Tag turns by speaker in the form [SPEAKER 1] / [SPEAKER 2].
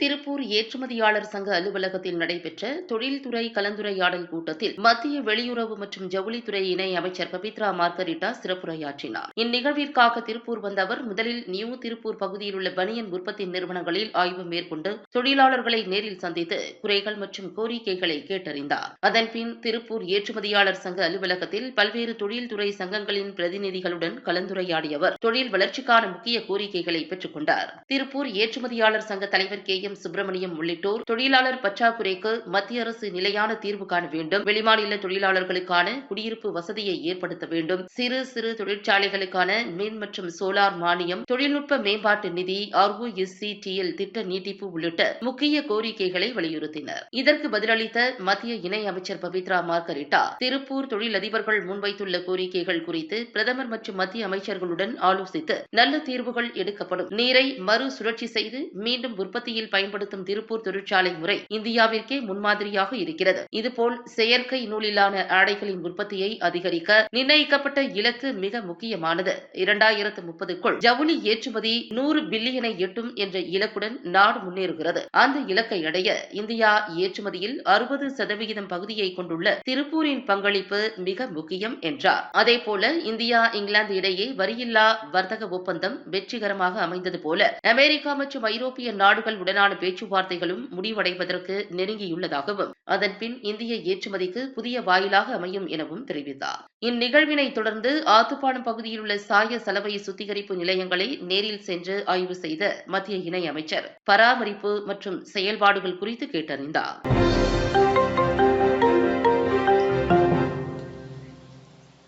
[SPEAKER 1] திருப்பூர் ஏற்றுமதியாளர் சங்க அலுவலகத்தில் நடைபெற்ற தொழில்துறை கலந்துரையாடல் கூட்டத்தில் மத்திய வெளியுறவு மற்றும் ஜவுளித்துறை இணை அமைச்சர் பபித்ரா மார்கரிட்டா சிறப்புரையாற்றினார். இந்நிகழ்விற்காக திருப்பூர் வந்த அவர் முதலில் நியூ திருப்பூர் பகுதியில் உள்ள பனியன் உற்பத்தி நிறுவனங்களில் ஆய்வு மேற்கொண்டு தொழிலாளர்களை நேரில் சந்தித்து குறைகள் மற்றும் கோரிக்கைகளை கேட்டறிந்தார். அதன்பின் திருப்பூர் ஏற்றுமதியாளர் சங்க அலுவலகத்தில் பல்வேறு தொழில்துறை சங்கங்களின் பிரதிநிதிகளுடன் கலந்துரையாடிய அவர் தொழில் வளர்ச்சிக்கான முக்கிய கோரிக்கைகளை பெற்றுக் கொண்டார் திருப்பூர் ஏற்றுமதியாளர் சங்க தலைவர் கே எம் சுப்பிரமணியம் உள்ளிட்டோர் தொழிலாளர் பற்றாக்குறைக்கு மத்திய அரசு நிலையான தீர்வு காண வேண்டும். வெளிமாநில தொழிலாளர்களுக்கான குடியிருப்பு வசதியை ஏற்படுத்த வேண்டும். சிறு சிறு தொழிற்சாலைகளுக்கான மின் மற்றும் சோலார் மானியம் தொழில்நுட்ப மேம்பாட்டு நிதி ஆர்ஓஎஸ்சிடிஎல் திட்ட நீட்டிப்பு உள்ளிட்ட முக்கிய கோரிக்கைகளை வலியுறுத்தினர். இதற்கு பதிலளித்த மத்திய இணை அமைச்சர் பவித்ரா மார்கரிட்டா திருப்பூர் தொழிலதிபர்கள் முன்வைத்துள்ள கோரிக்கைகள் குறித்து பிரதமர் மற்றும் மத்திய அமைச்சர்களுடன் ஆலோசித்து நல்ல தீர்வுகள் எடுக்கப்படும். நீரை மறு சுழற்சி செய்து மீண்டும் உற்பத்தியில் பயன்படுத்தும் திருப்பூர் தொழிற்சாலை முறை இந்தியாவிற்கே முன்மாதிரியாக இருக்கிறது. இதுபோல் செயற்கை நூலிலான ஆடைகளின் உற்பத்தியை அதிகரிக்க நிர்ணயிக்கப்பட்ட இலக்கு மிக முக்கியமானது. இரண்டாயிரத்து முப்பதுக்குள் ஜவுளி ஏற்றுமதி நூறு பில்லியனை எட்டும் என்ற இலக்குடன் நாடு முன்னேறுகிறது. அந்த இலக்கை அடைய இந்தியா ஏற்றுமதியில் அறுபது சதவிகிதம் பகுதியை கொண்டுள்ள திருப்பூரின் பங்களிப்பு மிக முக்கியம் என்றார். அதேபோல இந்தியா இங்கிலாந்து இடையே வரியில்லா வர்த்தக ஒப்பந்தம் வெற்றிகரமாக அமைந்தது போல அமெரிக்கா மற்றும் ஐரோப்பிய நாடுகள் உடனான பேச்சுவார்த்தைகளும் முடிவடைவதற்கு நெருங்கியுள்ளதாகவும் அதன்பின் இந்திய ஏற்றுமதிக்கு புதிய வாயிலாக அமையும் எனவும் தெரிவித்தார். இந்நிகழ்வினை தொடர்ந்து ஆத்துப்பாடம் பகுதியில் உள்ள சாய சலவை சுத்திகரிப்பு நிலையங்களை நேரில் சென்று ஆய்வு செய்த மத்திய இணை அமைச்சர் பராமரிப்பு மற்றும் செயல்பாடுகள் குறித்து கேட்டறிந்தார்.